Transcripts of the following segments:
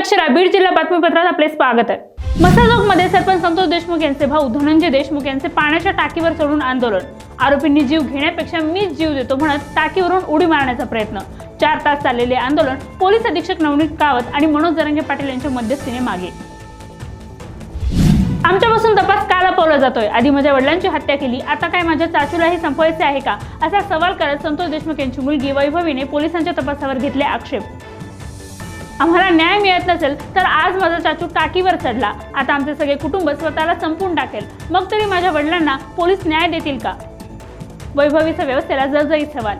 अक्षरा बीड जिल्हा बातमीपत्रात आपले स्वागत आहे. मसाजोगमध्ये सरपंच संतोष देशमुख यांचे भाऊ धनंजय देशमुख यांचे पाण्याच्या टाकीवर चढून आंदोलन. आरोपींनी जीव घेण्यापेक्षा मीच जीव देतो म्हणत टाकीवरून उडी मारण्याचा प्रयत्न. चार तास चाललेले आंदोलन पोलीस अधीक्षक नवनीत कावत आणि मनोज जरंगे पाटील यांच्या मध्यस्थीने मागे. आमच्यापासून तपास का लपवला जातोय. आधी माझ्या वडिलांची हत्या केली आता काय माझ्या चाचूलाही संपवायचे आहे का? असा सवाल करत संतोष देशमुख यांची मुलगी वैभवीने पोलिसांच्या तपासावर घेतले आक्षेप. आम्हाला न्याय मिळत नसेल तर आज माझा चाचू टाकीवर चढला. आता आमचे सगळे कुटुंब स्वतःला संपून टाकेल. मग तरी माझ्या वडिलांना पोलीस न्याय देतील का? वैभवीच्या व्यवस्थेला जळजळीत सवाल.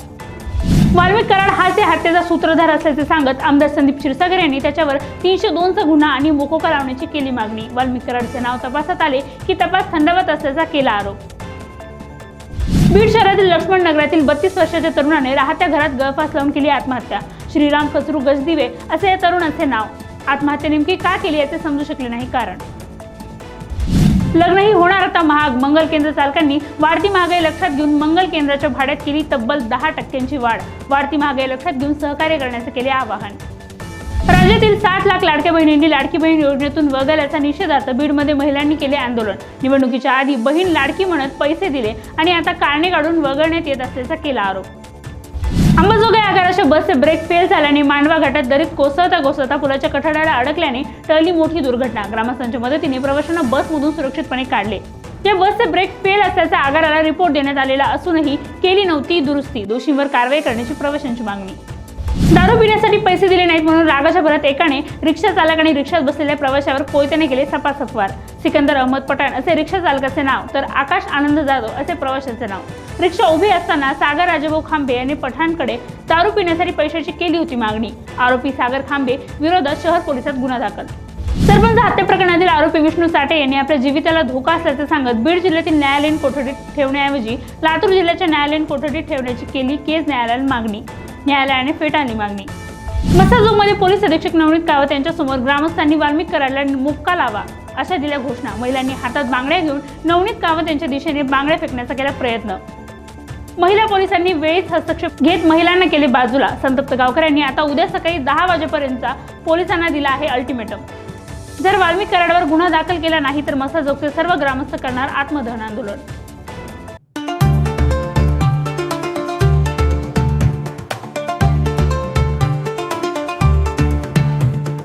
वाल्मिक कराड हाच या हत्येचा सूत्रधार असल्याचे सांगत आमदार संदीप क्षीरसागर यांनी त्याच्यावर तीनशे दोनचा गुन्हा आणि मोकोका लावण्याची केली मागणी. वाल्मिक कराडचे नाव तपासात आले की तपास थंडावत असल्याचा केला आरोप. बीड शहरातील लक्ष्मण नगरातील बत्तीस वर्षाच्या तरुणाने राहत्या घरात गळफास लावून केली आत्महत्या. श्रीराम कचरू गजदिवे असे या तरुणाचे नाव. आत्महत्या नेमकी का केली याचे समजू शकले नाही कारण. लग्नही होणार आता महाग. मंगल केंद्र चालकांनी वाढती महागाई लक्षात घेऊन मंगल केंद्राच्या भाड्यात केली तब्बल दहा टक्क्यांची वाढ. वाढती महागाई लक्षात घेऊन सहकार्य करण्याचे केले आवाहन. राज्यातील साठ लाख लाडक्या बहिणींनी लाडकी बहीण योजनेतून वगळल्याचा निषेधार्थ बीडमध्ये महिलांनी केले आंदोलन. निवडणुकीच्या आधी बहीण लाडकी म्हणत पैसे दिले आणि आता कारणे काढून वगळण्यात येत असल्याचा केला आरोप. अंबाजोगाई आगाराच्या बसचे ब्रेक फेल झाल्याने मांडवा घाटात दरीत कोसळता कोसळता पुलाच्या कठाडाला अडकल्याने टळली मोठी दुर्घटना. ग्रामस्थांच्या मदतीने प्रवाशांना बसमधून सुरक्षितपणे काढले. या बसचे ब्रेक फेल असल्याचा आगाराला रिपोर्ट देण्यात आलेला असूनही केली नव्हती दुरुस्ती. दोषींवर कारवाई करण्याची प्रवाशांची मागणी. दारू पिण्यासाठी पैसे दिले नाहीत भरात एकाने रिक्षा चालक आणि रिक्षात बसलेल्या प्रवाशावर कोयत्याने केले सपासपवार. सिकंदर अहमद पठाण असे रिक्षा चालकाचे नाव तर आकाश आनंद जाधव असे प्रवाशाचे नाव. रिक्षा उभी असताना सागर राजाभाऊ खांबे यांनी पठाणकडे दारू पिण्यासाठी पैशाची केली होती मागणी. आरोपी सागर खांबे विरोधात शहर पोलिसात गुन्हा दाखल. सरपंच हत्या प्रकरणातील आरोपी विष्णू साठे यांनी आपल्या जीविताला धोका असल्याचं सांगत बीड जिल्ह्यातील न्यायालयीन कोठडीत ठेवण्याऐवजी लातूर जिल्ह्याच्या न्यायालयीन कोठडीत ठेवण्याची केली केस न्यायालयाला मागणी. न्यायालयाने फेटाळली मागणी. मसाजोगमध्ये पोलीस अधीक्षक नवनीत कावत यांच्यासमोर ग्रामस्थांनी वाल्मिक कराडला मुक्का लावा अशा दिल्या घोषणा. महिलांनी हातात बांगड्या घेऊन नवनीत कावत यांच्या दिशेने बांगड्या फेकण्याचा केला प्रयत्न. महिला पोलिसांनी वेळीच हस्तक्षेप घेत महिलांना केले बाजूला. संतप्त गावकऱ्यांनी आता उद्या सकाळी दहा वाजेपर्यंतचा पोलिसांना दिला आहे अल्टिमेटम जर वाल्मिक कराडावर गुन्हा दाखल केला नाही तर मसाजोगचे सर्व ग्रामस्थ करणार आत्मदहन आंदोलन.